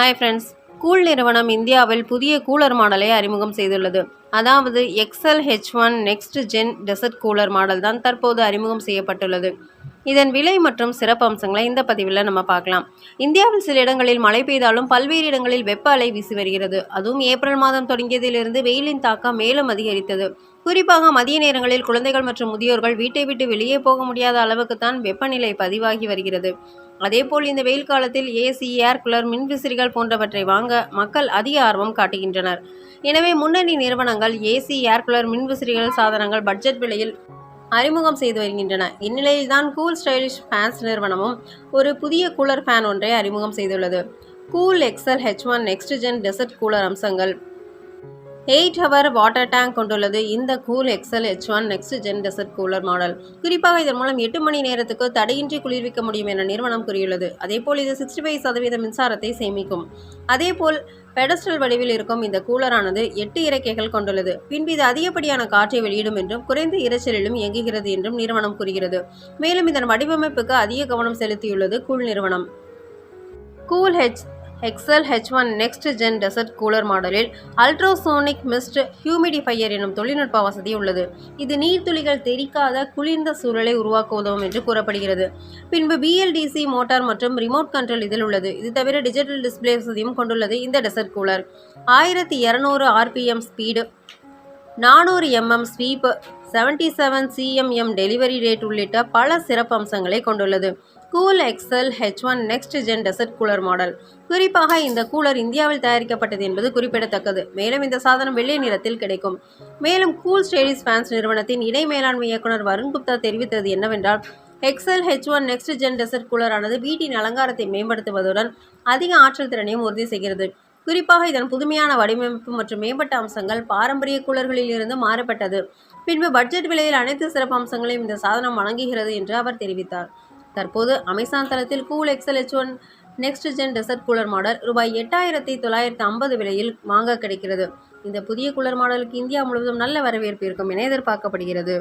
Hi friends cool நிறுவனம் இந்தியாவில் புதிய கூலர் மாடலை அறிமுகம் செய்துள்ளது. அதாவது Excel H one next gen desert cooler model தான் தற்போது அறிமுகம் செய்யப்பட்டுள்ளது. இதன் விலை மற்றும் சிறப்பம்சங்களை இந்த பதிவில் நம்ம பார்க்கலாம். இந்தியாவில் சில இடங்களில் மழை பெய்தாலும் பல்வேறு இடங்களில் வெப்ப அலை வீசி வருகிறது. அதுவும் ஏப்ரல் மாதம் தொடங்கியதிலிருந்து வெயிலின் தாக்கம் மேலும் அதிகரித்தது. குறிப்பாக மதிய நேரங்களில் குழந்தைகள் மற்றும் முதியோர்கள் வீட்டை விட்டு வெளியே போக முடியாத அளவுக்கு தான் வெப்பநிலை பதிவாகி வருகிறது. அதேபோல் இந்த வெயில் காலத்தில் ஏசி ஏர் கூலர் மின்விசிறிகள் போன்றவற்றை வாங்க மக்கள் அதிக ஆர்வம் காட்டுகின்றனர். எனவே முன்னணி நிறுவனங்கள் ஏசி ஏர் கூலர் மின்விசிறிகள் சாதனங்கள் பட்ஜெட் விலையில் அறிமுகம் செய்து வருகின்றன. இந்நிலையில் தான் கூல் ஸ்டைலிஷ் ஃபேன்ஸ் நிறுவனமும் ஒரு புதிய கூலர் ஃபேன் ஒன்றை அறிமுகம் செய்துள்ளது. Cool Excel H one next gen desert cooler அம்சங்கள் எயிட் ஹவர் வாட்டர் டேங்க் கொண்டுள்ளது. இந்த cool Excel H one next gen desert cooler model குறிப்பாக இதன் மூலம் எட்டு மணி நேரத்துக்கு தடையின்றி குளிர்விக்க முடியும் என நிறுவனம் கூறியுள்ளது. அதேபோல் இது சிக்ஸ்டி ஃபைவ் சதவீத மின்சாரத்தை சேமிக்கும். அதேபோல் பெடஸ்டல் வடிவில் இருக்கும் இந்த கூலரானது எட்டு இறக்கைகள் கொண்டுள்ளது. பின்பு இது அதிகப்படியான காற்றை வெளியிடும் என்றும் குறைந்த இரைச்சலிலும் இயங்குகிறது என்றும் நிறுவனம் கூறுகிறது. மேலும் இதன் வடிவமைப்புக்கு அதிக கவனம் செலுத்தியுள்ளது கூல் நிறுவனம். Cool H Excel H one next gen desert cooler மாடலில் அல்ட்ராசோனிக் மிஸ்ட் ஹியூமிடிஃபையர் எனும் தொழில்நுட்ப வசதி உள்ளது. இது நீர்த்துளிகள் தெரிக்காத குளிர்ந்த சூழலை உருவாக்க உதவும் என்று கூறப்படுகிறது. பின்பு பிஎல்டிசி மோட்டார் மற்றும் ரிமோட் கண்ட்ரோல் இதில் உள்ளது. இது தவிர டிஜிட்டல் டிஸ்பிளே வசதியும் கொண்டுள்ளது இந்த டெசர்ட் கூலர் ஆயிரத்தி இரநூறு ஆர்பிஎம் ஸ்பீடு நானூறு MM sweep seventy seven CMM delivery rate உள்ளிட்ட பல சிறப்பு அம்சங்களை கொண்டுள்ளது. Cool Excel H one next gen desert cooler model குறிப்பாக இந்த கூலர் இந்தியாவில் தயாரிக்கப்பட்டது என்பது குறிப்பிடத்தக்கது. மேலும் இந்த சாதனம் வெள்ளை நிறத்தில் கிடைக்கும். மேலும் கூல் ஸ்டேடிஸ் ஃபேன்ஸ் நிறுவனத்தின் இணை மேலாண்மை இயக்குனர் வருண் குப்தா தெரிவித்தது என்னவென்றால் Excel H one next gen desert கூலரானது வீட்டின் அலங்காரத்தை மேம்படுத்துவதுடன் அதிக ஆற்றல் திறனையும் உறுதி செய்கிறது. குறிப்பாக இதன் புதுமையான வடிவமைப்பு மற்றும் மேம்பட்ட அம்சங்கள் பாரம்பரிய கூலர்களில் இருந்து மாறுபட்டது. பின்பு பட்ஜெட் விலையில் அனைத்து சிறப்பு அம்சங்களையும் இந்த சாதனம் வழங்குகிறது என்று அவர் தெரிவித்தார். தற்போது அமேசான் தளத்தில் cool Excel H one next gen desert cooler model ரூபாய் எட்டாயிரத்தி தொள்ளாயிரத்தி ஐம்பது விலையில் வாங்க கிடைக்கிறது. இந்த புதிய கூலர் மாடலுக்கு இந்தியா முழுவதும் நல்ல வரவேற்பு இருக்கும் என எதிர்பார்க்கப்படுகிறது.